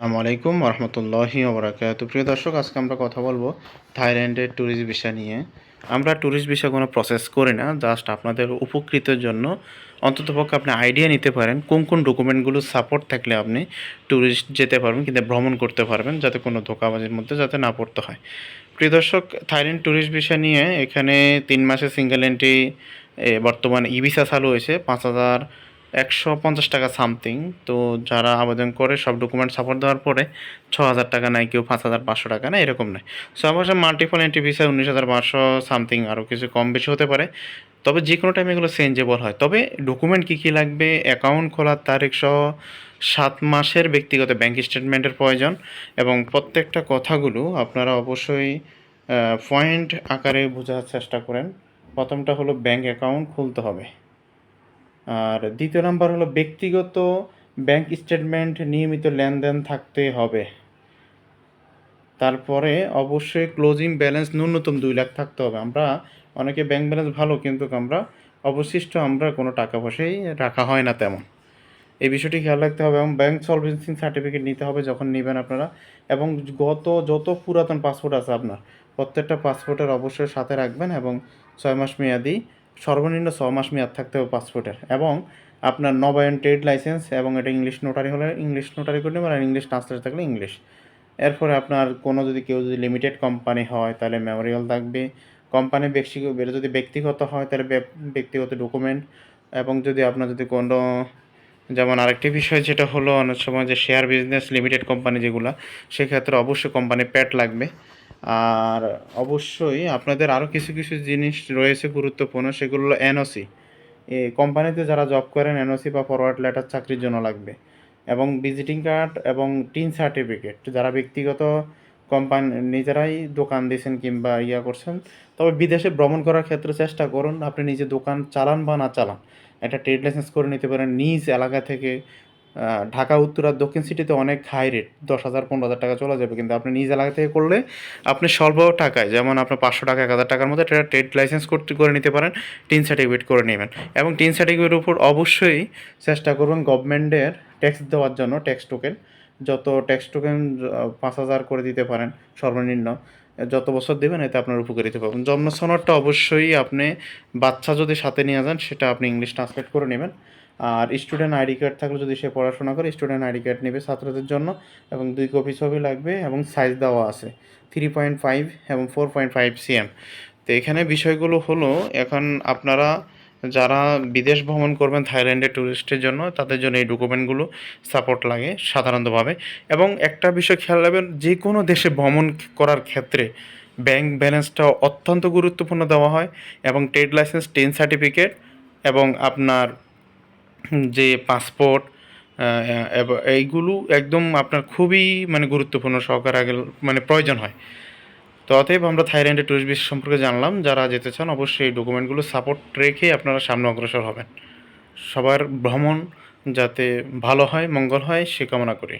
আসসালামু আলাইকুম রহমতুল্লাহি ওবরাকাত প্রিয় দর্শক, আজকে আমরা কথা বলব থাইল্যান্ডের ট্যুরিস্ট ভিসা নিয়ে। আমরা ট্যুরিস্ট ভিসা কোনো প্রসেস করি না জাস্ট আপনাদের উপকৃতের জন্য। অন্ততপক্ষে আপনি আইডিয়া নিতে পারেন কোন কোন ডকুমেন্টগুলো সাপোর্ট থাকলে আপনি ট্যুরিস্ট যেতে পারবেন কিন্তু ভ্রমণ করতে পারবেন, যাতে কোনো ধোকাবাজির মধ্যে যাতে না পড়তে হয়। প্রিয় দর্শক, থাইল্যান্ড ট্যুরিস্ট ভিসা নিয়ে এখানে তিন মাসের সিঙ্গেল এন্ট্রি বর্তমানে ই ভিসা চালু হয়েছে, পাঁচ হাজার একশো পঞ্চাশ টাকা সামথিং। তো যারা আবেদন করে সব ডকুমেন্ট সাপোর্ট দেওয়ার পরে ছ হাজার টাকা নেয়, কেউ পাঁচ হাজার পাঁচশো টাকা নেয়, এরকম নেয়। সো আমার মাল্টিপল এন্ট্রি ভিসা উনিশ হাজার পাঁচশো সামথিং আরও কিছু কম বেশি হতে পারে। তবে যে কোনো টাইমে এগুলো চেঞ্জেবল হয়। তবে ডকুমেন্ট কী কী লাগবে অ্যাকাউন্ট খোলার তারিখ সহ সাত মাসের ব্যক্তিগত ব্যাংক স্টেটমেন্টের প্রয়োজন এবং প্রত্যেকটা কথাগুলো আপনারা অবশ্যই পয়েন্ট আকারে বোঝার চেষ্টা করেন। প্রথমটা হলো ব্যাংক অ্যাকাউন্ট খুলতে হবে। আর দ্বিতীয় নাম্বার হলো ব্যক্তিগত ব্যাংক স্টেটমেন্ট নিয়মিত লেনদেন থাকতে হবে। তারপরে অবশ্যই ক্লোজিং ব্যালেন্স ন্যূনতম দুই লাখ থাকতে হবে। আমরা অনেকে ব্যাংক ব্যালেন্স ভালো, কিন্তু আমরা অবশিষ্ট আমরা কোনো টাকা পয়সাই রাখা হয় না তেমন। এই বিষয়টি খেয়াল রাখতে হবে এবং ব্যাংক সলভেন্সি সার্টিফিকেট নিতে হবে যখন নেবেন আপনারা। এবং গত যত পুরাতন পাসপোর্ট আছে আপনার, প্রত্যেকটা পাসপোর্টের অবশ্যই সাথে রাখবেন এবং ছয় মাস মেয়াদি সর্বনিম্ন ছ মাস মেয়াদ থাকতে হবে পাসপোর্টের এবং আপনার নবায়ন ট্রেড লাইসেন্স এবং এটা ইংলিশ নোটারি হলে ইংলিশ নোটারি করে নেবেন আর ইংলিশ ট্রান্সলেট থাকলে ইংলিশ। এরপরে আপনার কোনো যদি কেউ যদি লিমিটেড কোম্পানি হয় তাহলে মেমোরিয়াল থাকবে। কোম্পানি ব্যক্তি যদি ব্যক্তিগত হয় তাহলে ব্যক্তিগত ডকুমেন্ট এবং যদি আপনার যদি কোনো যেমন আরেকটি বিষয় যেটা হলো অনেক সময় যে শেয়ার বিজনেস লিমিটেড কোম্পানি যেগুলো, সেক্ষেত্রে অবশ্যই কোম্পানি প্যাট লাগবে। আর অবশ্যই আপনাদের আরও কিছু কিছু জিনিস রয়েছে গুরুত্বপূর্ণ, সেগুলো হলো এনওসি কোম্পানিতে যারা জব করেন এনওসি বা ফরওয়ার্ড লেটার চাকরির জন্য লাগবে। এবং ভিজিটিং কার্ড এবং টিন সার্টিফিকেট যারা ব্যক্তিগত কোম্পানি নিজেরাই দোকান দিয়েছেন কিংবা ইয়া করছেন, তবে বিদেশে ভ্রমণ করার ক্ষেত্রে চেষ্টা করুন, আপনি নিজে দোকান চালান বা না চালান। একটা ট্রেড লাইসেন্স করে নিতে পারেন, নিজ এলাকা থেকে ঢাকা, উত্তর আর দক্ষিণ সিটিতে অনেক হাই রেট দশ হাজার, পনেরো হাজার টাকা চলে যাবে। কিন্তু আপনি নিজ এলাকা থেকে করলে আপনি স্বল্প টাকায়, যেমন আপনার পাঁচশো টাকা, এক হাজার টাকার মধ্যে একটা ট্রেড লাইসেন্স করতে, করে নিতে পারেন, টিন সার্টিফিকেট করে নেবেন। এবং টিন সার্টিফিকেটের উপর অবশ্যই চেষ্টা করবেন গভর্নমেন্টের ট্যাক্স দেওয়ার জন্য ট্যাক্স টোকেন যত ট্যাক্স টোকেন পাঁচ হাজার করে দিতে পারেন, সর্বনিম্ন, যত বছর দেবেন, এতে আপনার উপকারিত পাবেন। জন্ম সনদটা অবশ্যই আপনি বাচ্চা যদি সাথে নিয়ে যান, সেটা আপনি ইংলিশ ট্রান্সলেট করে নেবেন। আর স্টুডেন্ট আইডি কার্ড থাকলে যদি সে পড়াশোনা করে স্টুডেন্ট আইডি কার্ড নেবে ছাত্রদের জন্য এবং দুই কপি ছবি লাগবে এবং সাইজ দেওয়া আছে থ্রি পয়েন্ট ফাইভ এবং ফোর পয়েন্ট ফাইভ সিএম তো এখানে বিষয়গুলো হলো, এখন আপনারা যারা বিদেশ ভ্রমণ করবেন থাইল্যান্ডে ট্যুরিস্টের জন্য, তাদের জন্য এই ডকুমেন্টগুলো সাপোর্ট লাগে সাধারণতভাবে। এবং একটা বিষয় খেয়াল রাখবেন, যে কোনো দেশে ভ্রমণ করার ক্ষেত্রে ব্যাংক ব্যালেন্সটা অত্যন্ত গুরুত্বপূর্ণ দেওয়া হয় এবং ট্রেড লাইসেন্স টেন সার্টিফিকেট এবং আপনার যে পাসপোর্ট এইগুলো একদম আপনার খুবই মানে গুরুত্বপূর্ণ সহকারে আগে মানে প্রয়োজন হয়। তো অতএব আমরা থাইল্যান্ডের ট্যুরিস্ট বিষয় সম্পর্কে জানলাম, যারা যেতে চান অবশ্যই এই ডকুমেন্টগুলো সাপোর্ট রেখে আপনারা সামনে অগ্রসর হবেন। সবার ভ্রমণ যাতে ভালো হয়, মঙ্গল হয়, সে কামনা করি।